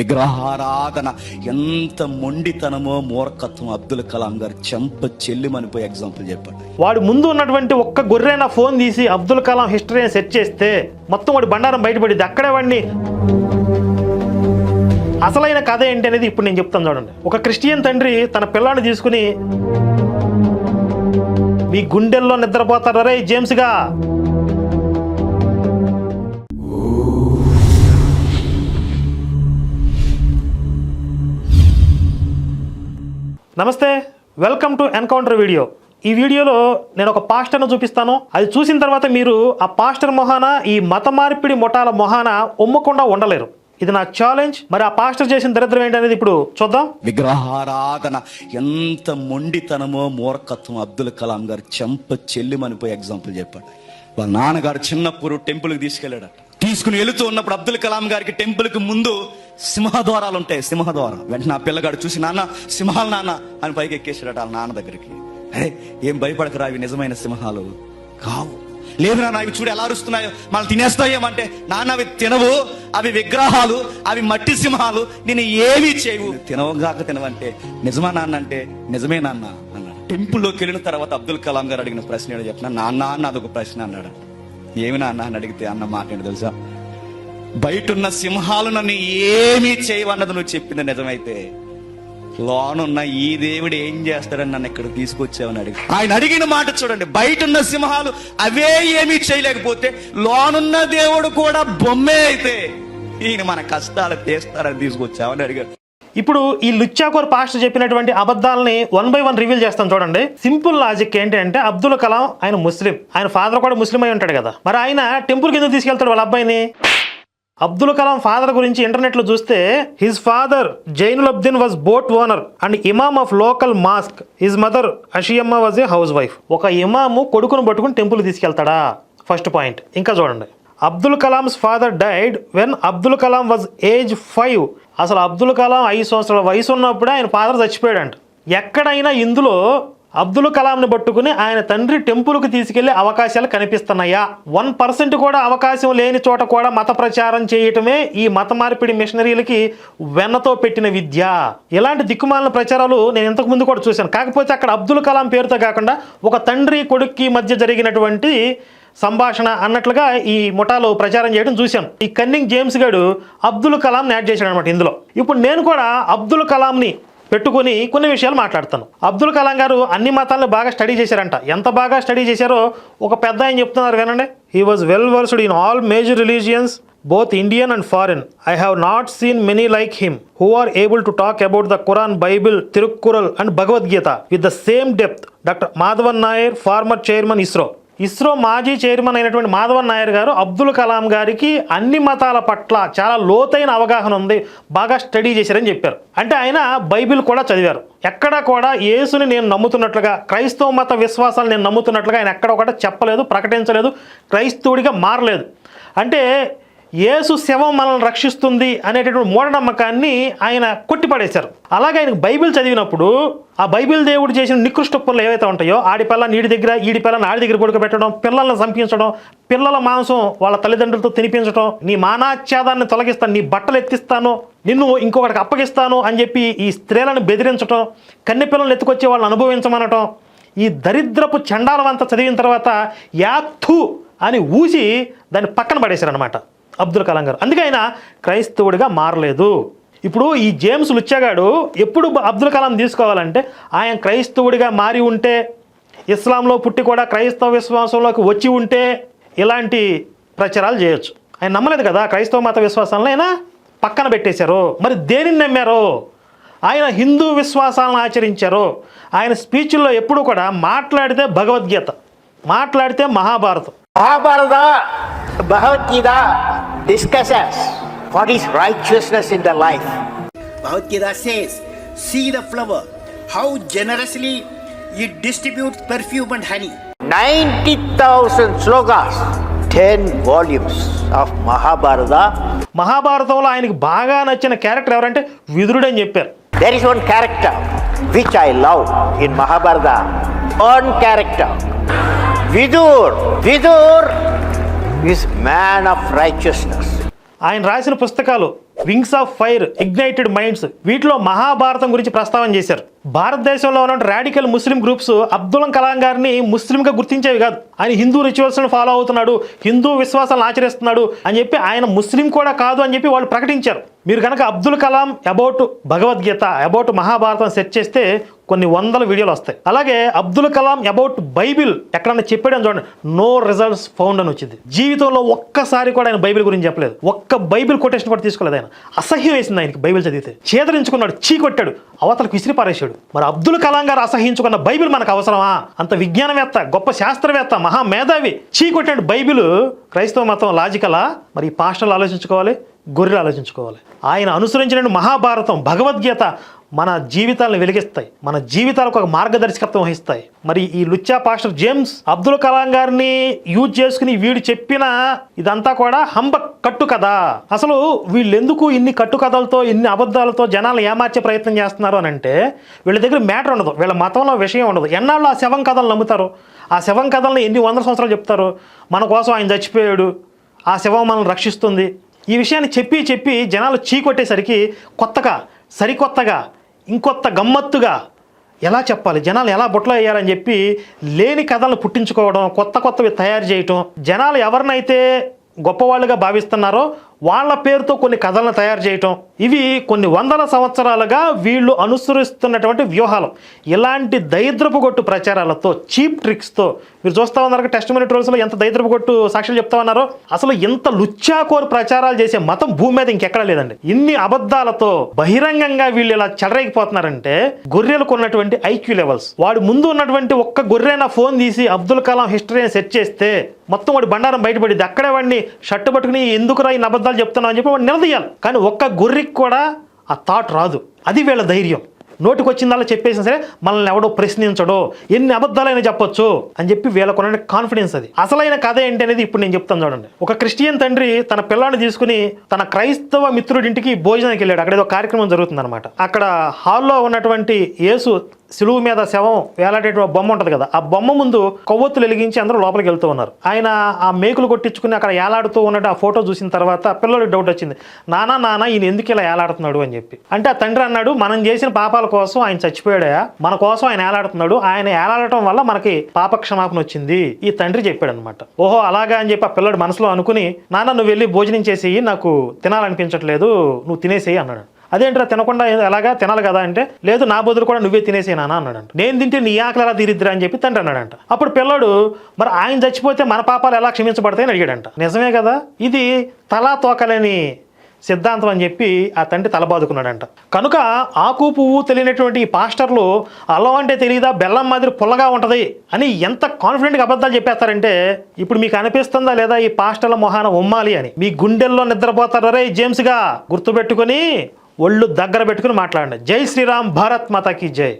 విగ్రహారాధన ఎంత మొండితనమో మూర్ఖత్వం అబ్దుల్ కలాం గారు చెంప చెల్లిమనిపోయి ఎగ్జాంపుల్ చెప్పాడు. వాడు ముందు ఉన్నటువంటి ఒక్క గొర్రెన ఫోన్ తీసి అబ్దుల్ కలాం హిస్టరీని సెట్ చేస్తే మొత్తం వాడి బండారం బయటపడింది. అక్కడే వాడిని అసలైన కథ ఏంటి అనేది ఇప్పుడు నేను చెప్తాను చూడండి. ఒక క్రిస్టియన్ తండ్రి తన పిల్లాన్ని తీసుకుని మీ గుండెల్లో నిద్రపోతారు రే జేమ్స్గా నమస్తే వెల్కమ్ టు ఎన్కౌంటర్ వీడియో. ఈ వీడియోలో నేను ఒక పాస్టర్ను చూపిస్తాను. అది చూసిన తర్వాత మీరు ఆ పాస్టర్ మొహాన ఈ మత మార్పిడి మొటాల మొహాన ఉమ్మకుండా ఉండలేరు. ఇది నా ఛాలెంజ్ మరి ఆ పాస్టర్ చేసిన దరిద్రం ఏంటనేది ఇప్పుడు చూద్దాం. విగ్రహారాధన ఎంత మొండితనమో మూర్ఖత్వం అబ్దుల్ కలాం గారు చెంప చెల్లిమనిపోయి ఎగ్జాంపుల్ చెప్పాడు. వాళ్ళ నాన్నగారు చిన్నప్పుడు టెంపుల్కి తీసుకెళ్ళాడు తీసుకుని వెళుతూ ఉన్నప్పుడు అబ్దుల్ కలాం గారికి టెంపుల్కి ముందు సింహద్వారాలు ఉంటాయి సింహద్వారం. వెంటనే ఆ పిల్లగాడు చూసి నాన్న సింహాలు నాన్న అని పైకి ఎక్కేసాడట వాళ్ళ నాన్న దగ్గరికి. అరే ఏం భయపడకరా అవి నిజమైన సింహాలు? కావు. లేదు నాన్న అవి చూడు ఎలా అరుస్తున్నాయో మనం తినేస్తాయేమంటే నాన్న అవి తినవు. అవి విగ్రహాలు అవి మట్టి సింహాలు నేను ఏమీ చేయవు. తినవగాక తినవంటే నిజమా నాన్న అంటే నిజమే నాన్న అన్నాడు. టెంపుల్లోకి వెళ్ళిన తర్వాత అబ్దుల్ కలాం గారు అడిగిన ప్రశ్న ఏదో చెప్పిన నాన్న అన్న అదొక ప్రశ్న అన్నాడు. ఏమి నాన్న అని అడిగితే అన్న మాట ఏంటో తెలుసా? బయటున్న సింహాలు నన్ను ఏమీ చేయవన్నది నువ్వు చెప్పింది నిజమైతే లోనున్న ఈ దేవుడు ఏం చేస్తాడని నన్ను ఇక్కడ తీసుకొచ్చావని అడిగి. ఆయన అడిగిన మాట చూడండి బయటున్న సింహాలు అవే ఏమీ చేయలేకపోతే లోనున్న దేవుడు కూడా బొమ్మే అయితే ఈయన మన కష్టాలు తీస్తారని తీసుకొచ్చావని అడిగాడు. ఇప్పుడు ఈ లుచ్చాకోర్ పాస్టర్ చెప్పినటువంటి అబద్ధాలని వన్ బై వన్ రివీల్ చేస్తాం చూడండి. సింపుల్ లాజిక్ ఏంటి అంటే అబ్దుల్ కలాం ఆయన ముస్లిం. ఆయన ఫాదర్ కూడా ముస్లిం అయి ఉంటాడు కదా. మరి ఆయన టెంపుల్కి ఎందుకు తీసుకెళ్తాడు వాళ్ళ అబ్బాయిని? అబ్దుల్ కలాం ఫాదర్ గురించి ఇంటర్నెట్లో చూస్తే his father Jainul Abdeen was boat owner and imam of local mosque his mother Ashiamma was a housewife ఒక ఇమాము కొడుకును పట్టుకుని టెంపుల్ తీసుకెళ్తాడా? ఫస్ట్ పాయింట్ ఇంకా చూడండి. Abdul Kalam's father died when Abdul Kalam was age five అసలు అబ్దుల్ కలాం ఐదు సంవత్సరాల వయసు ఉన్నప్పుడే ఆయన ఫాదర్ చచ్చిపోయాడంట. ఎక్కడైనా ఇందులో అబ్దుల్ కలాంని పట్టుకుని ఆయన తండ్రి టెంపుల్కి తీసుకెళ్ళే అవకాశాలు కనిపిస్తున్నాయా? వన్ పర్సెంట్ కూడా అవకాశం లేని చోట కూడా మత ప్రచారం చేయటమే ఈ మత మార్పిడి మిషనరీలకి వెన్నతో పెట్టిన విద్య. ఇలాంటి దిక్కుమాలిన ప్రచారాలు నేను ఇంతకు ముందు కూడా చూశాను. కాకపోతే అక్కడ అబ్దుల్ కలాం పేరుతో కాకుండా ఒక తండ్రి కొడుక్కి మధ్య జరిగినటువంటి సంభాషణ అన్నట్లుగా ఈ ముఠాలో ప్రచారం చేయడం చూశాను. ఈ కన్నింగ్ జేమ్స్ గారు అబ్దుల్ కలాం యాడ్ చేశాడు అనమాట ఇందులో. ఇప్పుడు నేను కూడా అబ్దుల్ కలాంని పెట్టుకుని కొన్ని విషయాలు మాట్లాడతాను. అబ్దుల్ కలాం గారు అన్ని మతాలను బాగా స్టడీ చేశారంట. ఎంత బాగా స్టడీ చేశారో ఒక పెద్ద ఆయన చెప్తున్నారు కానండి he was well versed in all major religions both Indian and foreign I have not seen many like him who are able to talk about the Quran Bible Tirukkural and Bhagavad Gita with the same depth doctor Madhavan Nair former chairman ISRO ISRO మాజీ chairman అయినటువంటి మాధవన్ నాయర్ గారు అబ్దుల్ కలాం గారికి అన్ని మతాల పట్ల చాలా లోతైన అవగాహన ఉంది. బాగా స్టడీ చేశారని చెప్పారు. అంటే ఆయన బైబిల్ కూడా చదివారు. ఎక్కడ కూడా యేసుని నేను నమ్ముతున్నట్లుగా క్రైస్తవ మత విశ్వాసాలు నేను నమ్ముతున్నట్లుగా ఆయన ఎక్కడ కూడా చెప్పలేదు ప్రకటించలేదు క్రైస్తవుడిగా మారలేదు. అంటే యేసు శవం మనల్ని రక్షిస్తుంది అనేటటువంటి మూఢనమ్మకాన్ని ఆయన కొట్టిపడేశారు. అలాగే ఆయనకు బైబిల్ చదివినప్పుడు ఆ బైబిల్ దేవుడు చేసిన నికృష్ట పనులు ఏవైతే ఉంటాయో ఆడి నీడి దగ్గర ఈడి పిల్ల నాడి దగ్గర పడుకోబెట్టడం పిల్లల్ని చంపించడం పిల్లల మాంసం వాళ్ళ తల్లిదండ్రులతో తినిపించడం నీ మానాచ్ఛాదాన్ని తొలగిస్తాను నీ బట్టలు ఎత్తిస్తాను నిన్ను ఇంకొకటికి అప్పగిస్తాను అని చెప్పి ఈ స్త్రీలను బెదిరించడం కన్నె పిల్లల్ని ఎత్తుకొచ్చి వాళ్ళని అనుభవించమనటం ఈ దరిద్రపు చండాలవంతా చదివిన తర్వాత యాథు అని ఊసి దాన్ని పక్కన పడేశారనమాట అబ్దుల్ కలాం గారు. అందుకే ఆయన క్రైస్తవుడిగా మారలేదు. ఇప్పుడు ఈ జేమ్స్ లుచ్చగాడు ఎప్పుడు అబ్దుల్ కలాం తీసుకోవాలంటే ఆయన క్రైస్తవుడిగా మారి ఉంటే ఇస్లాంలో పుట్టి కూడా క్రైస్తవ విశ్వాసంలోకి వచ్చి ఉంటే ఇలాంటి ప్రచారాలు చేయొచ్చు. ఆయన నమ్మలేదు కదా క్రైస్తవ మత విశ్వాసాలను ఆయన పక్కన పెట్టేశారు. మరి దేనిని నమ్మారు? ఆయన హిందూ విశ్వాసాలను ఆచరించారు. ఆయన స్పీచ్ల్లో ఎప్పుడు కూడా మాట్లాడితే భగవద్గీత మాట్లాడితే Mahabharatam. Mahabharata Bhagavad Gita discusses what is righteousness in the life. Bhagavad Gita says, See the flower, how generously it distributes perfume and honey. 90,000 slokas, 10 volumes of Mahabharata. మహాభారతంలో ఆయనకి బాగా నచ్చిన క్యారెక్టర్ ఎవరంటే విదురుడు అని చెప్పారు There is one character which I love in Mahabharata. One character. Vidur. Vidur is man of righteousness ఆయన రాసిన పుస్తకాలు Wings of Fire Ignited Minds వీటిలో మహాభారతం గురించి ప్రస్తావన చేశారు. భారతదేశంలో ఉన్న radical Muslim groups Abdul Kalam గారిని ముస్లింగా గుర్తించేవి కాదు. ఆయన హిందూ రిచువల్స్ను ఫాలో అవుతున్నాడు హిందూ విశ్వాసాలను ఆచరిస్తున్నాడు అని చెప్పి ఆయన ముస్లిం కూడా కాదు అని చెప్పి వాళ్ళు ప్రకటించారు. మీరు కనుక Abdul Kalam about Bhagavad Gita about Mahabharatam search చేస్తే కొన్ని వందల వీడియోలు వస్తాయి. అలాగే అబ్దుల్ కలాం అబౌట్ బైబిల్ ఎక్కడన్నా చెప్పాడని చూడండి. నో రిజల్ట్స్ ఫౌండ్ అని వచ్చింది. జీవితంలో ఒక్కసారి కూడా ఆయన బైబిల్ గురించి చెప్పలేదు. ఒక్క బైబిల్ కొటేషన్ కూడా తీసుకోలేదు ఆయన. అసహ్యం వేసింది ఆయనకి బైబిల్ చదివితే. చేదరించుకున్నాడు చీ కొట్టాడు అవతలకు విసిరి పారేశాడు. మరి అబ్దుల్ కలాం గారు అసహించుకున్న బైబిల్ మనకు అవసరమా? అంత విజ్ఞానవేత్త గొప్ప శాస్త్రవేత్త మహా మేధావి. చీ కొట్టాడు బైబిల్. క్రైస్తవ మతం లాజికలా? మరి ఈ పాస్టర్లు ఆలోచించుకోవాలి గొర్రెలు ఆలోచించుకోవాలి. ఆయన అనుసరించిన మహాభారతం భగవద్గీత మన జీవితాలను వెలిగిస్తాయి. మన జీవితాలకు ఒక మార్గదర్శకత్వం వహిస్తాయి. మరి ఈ లుచ్చా పాస్టర్ జేమ్స్ అబ్దుల్ కలాం గారిని యూజ్ చేసుకుని వీడు చెప్పిన ఇదంతా కూడా హంబ కట్టు కదా అసలు వీళ్ళెందుకు ఇన్ని కట్టు కథలతో ఇన్ని అబద్ధాలతో జనాలు ఏమార్చే ప్రయత్నం చేస్తున్నారు అని అంటే వీళ్ళ దగ్గర మ్యాటర్ ఉండదు. వీళ్ళ మతంలో విషయం ఉండదు. ఎన్నాళ్ళు ఆ శవం కథలు నమ్ముతారు? ఆ శవం కథలను ఎన్ని వందల సంవత్సరాలు చెప్తారు? మన కోసం ఆయన చచ్చిపోయాడు. ఆ శవం మనల్ని రక్షిస్తుంది. ఈ విషయాన్ని చెప్పి చెప్పి జనాలు చీకొట్టేసరికి కొత్తగా సరికొత్తగా ఇంకొత్త గమ్మత్తుగా ఎలా చెప్పాలి? జనాలు ఎలా బుట్టలు వేయాలని చెప్పి లేని కథలను పుట్టించుకోవడం కొత్త కొత్తవి తయారు చేయటం జనాలు ఎవరినైతే గొప్పవాళ్ళుగా భావిస్తున్నారో వాళ్ళ పేరుతో కొన్ని కథలను తయారు చేయటం. ఇవి కొన్ని వందల సంవత్సరాలుగా వీళ్ళు అనుసరిస్తున్నటువంటి వ్యూహాలు. ఇలాంటి దరిద్రపు కొట్టు ప్రచారాలతో చీప్ ట్రిక్స్తో. మీరు చూస్తా ఉన్నారు టెస్ట్ మినిట్ రోజులో ఎంత దరిద్రపు కొట్టు సాక్ష్యం చెప్తా ఉన్నారో? అసలు ఎంత లుచ్చాకోరు ప్రచారాలు చేసే మతం భూమి మీద ఇంకెక్కడా లేదండి. ఇన్ని అబద్ధాలతో బహిరంగంగా వీళ్ళు ఇలా చెడరేగిపోతున్నారంటే గొర్రెలకు ఉన్నటువంటి ఐక్యూ లెవెల్స్. వాడు ముందు ఉన్నటువంటి ఒక్క గొర్రెన ఫోన్ తీసి అబ్దుల్ కలాం హిస్టరీని సెట్ చేస్తే మొత్తం వాడి బండారం బయటపడింది. అక్కడే వాడిని షట్టు పట్టుకుని ఎందుకురా ఈ అబద్ధాలు చెప్తున్నావు అని చెప్పి వాడిని నిలదీయాలి. కానీ ఒక్క గొర్రెకి కూడా ఆ థాట్ రాదు. అది వీళ్ళ ధైర్యం. నోటికి వచ్చిందల్లా చెప్పేసినా సరే మనల్ని ఎవడో ప్రశ్నించడో ఎన్ని అబద్ధాలైనా చెప్పొచ్చు అని చెప్పి వీళ్ళకున్న కాన్ఫిడెన్స్ అది. అసలైన కథ ఏంటి అనేది ఇప్పుడు నేను చెప్తాను చూడండి. ఒక క్రిస్టియన్ తండ్రి తన పిల్లాన్ని తీసుకుని తన క్రైస్తవ మిత్రుడింటికి భోజనానికి వెళ్ళాడు. అక్కడ ఏదో కార్యక్రమం జరుగుతుందన్నమాట. అక్కడ హాల్లో ఉన్నటువంటి యేసు సిలువు మీద శవం వేలాడేటువంటి బొమ్మ ఉంటుంది కదా ఆ బొమ్మ ముందు కొవ్వొత్తులు వెలిగించి అందరూ లోపలికి వెళ్తూ ఉన్నారు. ఆయన ఆ మేకులు కొట్టించుకుని అక్కడ ఏలాడుతూ ఉన్నట్టు ఆ ఫోటో చూసిన తర్వాత పిల్లలకి డౌట్ వచ్చింది నానా నాన్న ఈయన ఎందుకు ఇలా ఏలాడుతున్నాడు? అని చెప్పి. అంటే ఆ తండ్రి అన్నాడు మనం చేసిన పాపాల కోసం ఆయన చచ్చిపోయాడా? మన కోసం ఆయన ఏలాడుతున్నాడు. ఆయన ఏలాడటం వల్ల మనకి పాప క్షమాపణ వచ్చింది. ఈ తండ్రి చెప్పాడు అనమాట ఓహో అలాగా అని చెప్పి ఆ పిల్లడు మనసులో అనుకుని నాన్న నువ్వు వెళ్ళి భోజనం చేసేయి నాకు తినాలనిపించట్లేదు నువ్వు తినేసేయి అన్నాడు. అదేంట్రా తినకుండా ఎలాగా తినాలి కదా అంటే లేదు నా బదులు కూడా నువ్వే తినేసేనా అన్నాడంట. నేను తింటే నీ ఆకలి ఎలా తీరిద్దిరా అని చెప్పి తండ్రి అన్నాడంట. అప్పుడు పిల్లడు మరి ఆయన చచ్చిపోతే మన పాపాలు ఎలా క్షమించబడతాయని అడిగాడంట. నిజమే కదా? ఇది తలా తోకలేని సిద్ధాంతం అని చెప్పి ఆ తండ్రి తలబాదుకున్నాడంట కనుక ఆకు పువ్వు తెలియనటువంటి ఈ పాస్టర్లు అల్లం అంటే తెలియదా బెల్లం మాదిరి పుల్లగా ఉంటుంది అని ఎంత కాన్ఫిడెంట్గా అబద్ధాలు చెప్పేస్తారంటే ఇప్పుడు మీకు అనిపిస్తుందా లేదా ఈ పాస్టర్ల మొహాన ఉమ్మాలి అని. మీ గుండెల్లో నిద్రపోతారు రే జేమ్స్గా? గుర్తుపెట్టుకొని ఒళ్ళు దగ్గర పెట్టుకుని మాట్లాడండి. జై శ్రీరామ్ భారత్ మాతాకి జై.